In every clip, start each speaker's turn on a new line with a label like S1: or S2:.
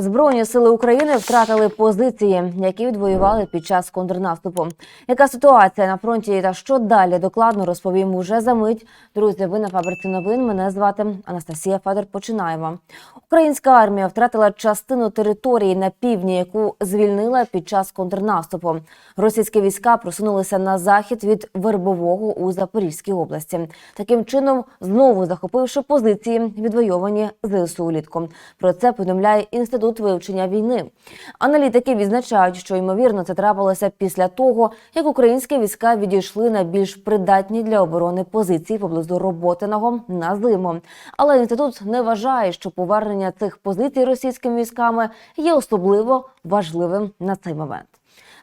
S1: Збройні сили України втратили позиції, які відвоювали під час контрнаступу. Яка ситуація на фронті та що далі докладно розповім уже за мить. Друзі, ви на фабриці новин. Мене звати Анастасія Федор. Починаємо. Українська армія втратила частину території на півдні, яку звільнила під час контрнаступу. Російські війська просунулися на захід від Вербового у Запорізькій області. Таким чином, знову захопивши позиції, відвойовані ЗСУ влітку. Про це повідомляє інститут вивчення війни. Аналітики відзначають, що ймовірно це трапилося після того, як українські війська відійшли на більш придатні для оборони позиції поблизу роботиного на зиму. Але інститут не вважає, що повернення цих позицій російськими військами є особливо важливим на цей момент.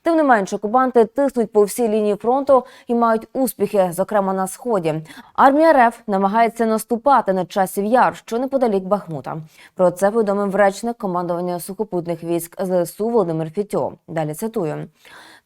S1: Тим не менш, окупанти тиснуть по всій лінії фронту і мають успіхи, зокрема на сході. Армія РФ намагається наступати на часів яр, що неподалік Бахмута. Про це повідомив речник командування сухопутних військ ЗСУ Володимир Фітьо. Далі цитую.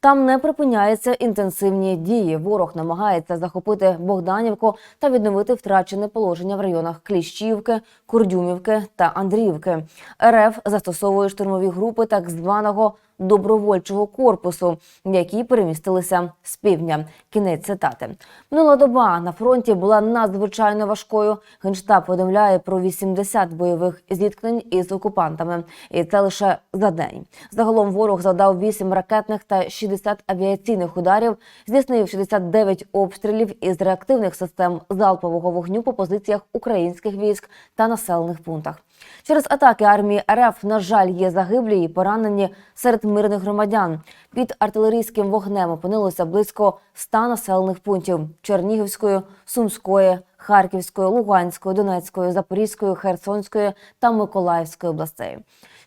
S1: Там не припиняються інтенсивні дії. Ворог намагається захопити Богданівку та відновити втрачене положення в районах Кліщівки, Курдюмівки та Андріївки. РФ застосовує штурмові групи так званого добровольчого корпусу, які перемістилися з півдня. Кінець цитати. Минула доба на фронті була надзвичайно важкою. Генштаб повідомляє про 80 бойових зіткнень із окупантами, і це лише за день. Загалом ворог завдав 8 ракетних та 60 авіаційних ударів, здійснив 69 обстрілів із реактивних систем залпового вогню по позиціях українських військ та населених пунктах. Через атаки армії РФ, на жаль, є загиблі і поранені серед мирних громадян. Під артилерійським вогнем опинилося близько 100 населених пунктів Чернігівської, Сумської, Харківської, Луганської, Донецької, Запорізької, Херсонської та Миколаївської областей.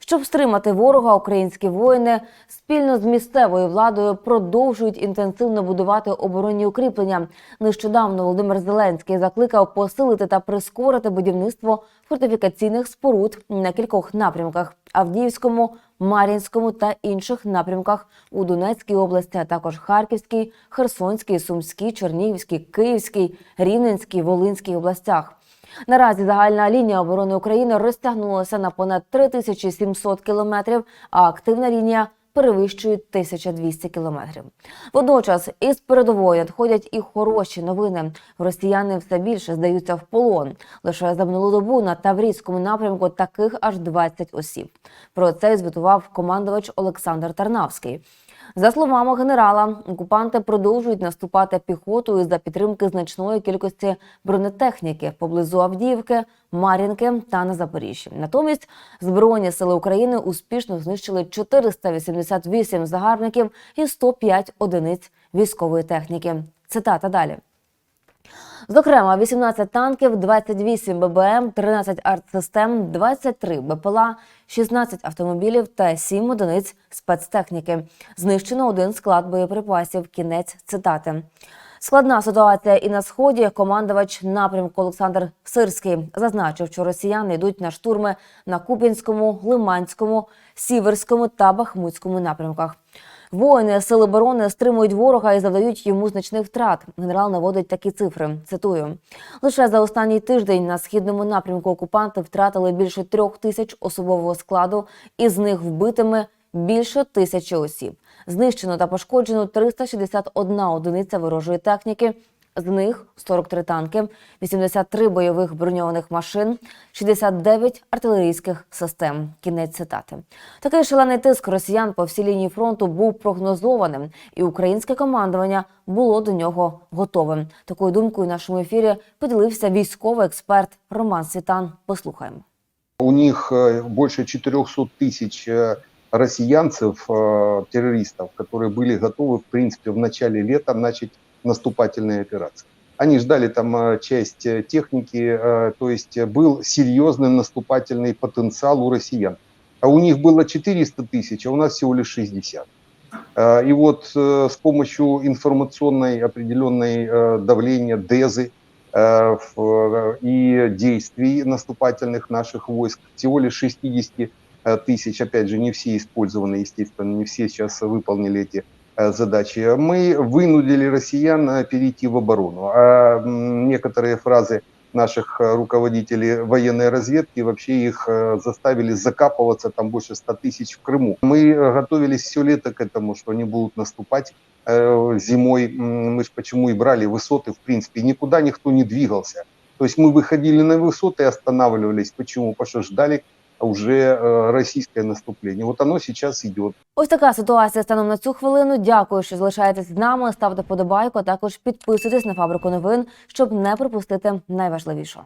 S1: Щоб стримати ворога, українські воїни спільно з місцевою владою продовжують інтенсивно будувати оборонні укріплення. Нещодавно Володимир Зеленський закликав посилити та прискорити будівництво фортифікаційних споруд на кількох напрямках: Авдіївському, Мар'їнському та інших напрямках у Донецькій області, а також Харківській, Херсонській, Сумській, Чернігівській, Київській, Рівненській, Волинській областях. Наразі загальна лінія оборони України розтягнулася на понад 3700 кілометрів, а активна лінія перевищує 1200 кілометрів. Водночас із передової надходять і хороші новини. Росіяни все більше здаються в полон. Лише за минулу добу на Таврійському напрямку таких аж 20 осіб. Про це звітував командувач Олександр Тарнавський. За словами генерала, окупанти продовжують наступати піхотою за підтримки значної кількості бронетехніки поблизу Авдіївки, Мар'їнки та на Запоріжжі. Натомість Збройні сили України успішно знищили 488 загарбників і 105 одиниць військової техніки. Цитата далі. Зокрема, 18 танків, 28 ББМ, 13 артсистем, 23 БПЛА, 16 автомобілів та 7 одиниць спецтехніки. Знищено один склад боєприпасів. Кінець цитати. Складна ситуація і на сході. Командувач напрямку Олександр Сирський зазначив, що росіяни йдуть на штурми на Куп'янському, Лиманському, Сіверському та Бахмутському напрямках. Воїни сили оборони стримують ворога і завдають йому значних втрат. Генерал наводить такі цифри. Цитую: лише за останній тиждень на східному напрямку окупанти втратили більше трьох тисяч особового складу, із них вбитими більше тисячі осіб. Знищено та пошкоджено 361 одиниця ворожої техніки З них 43 танки, 83 бойових броньованих машин, 69 артилерійських систем. Кінець цитати. Такий шалений тиск росіян по всій лінії фронту був прогнозованим, і українське командування було до нього готовим. Такою думкою в нашому ефірі поділився військовий експерт Роман Світан. Послухаємо.
S2: У них э, больше 400 тысяч э, россиянцев, э, террористов, которые были готовы, в принципе, в начале лета начать наступательные операции. Они ждали там э, часть э, техники, э, то есть был серьезный наступательный потенциал у россиян. А у них было 400 тысяч, а у нас всего лишь 60. Э, И вот с помощью информационной определенной давления, дезы и действий наступательных наших войск, всего лишь 60 э, тысяч, опять же, не все использованы, естественно, не все сейчас выполнили эти задачи. Мы вынудили россиян э, перейти в оборону. А м, некоторые фразы наших э, руководителей военной разведки, и вообще их э, заставили закапываться там больше 100 тысяч в Крыму. Мы э, готовились все лето к этому, что они будут наступать э, зимой. М, Мы же почему и брали высоты, в принципе, никуда никто не двигался. То есть мы выходили на высоты и останавливались. Почему? Потому что ждали уже російське наступлення. От Вот оно сейчас идет.
S1: Ось така ситуація станом на цю хвилину. Дякую, що залишаєтесь з нами. Ставте подобайку, також підписуйтесь на фабрику новин, щоб не пропустити найважливішого.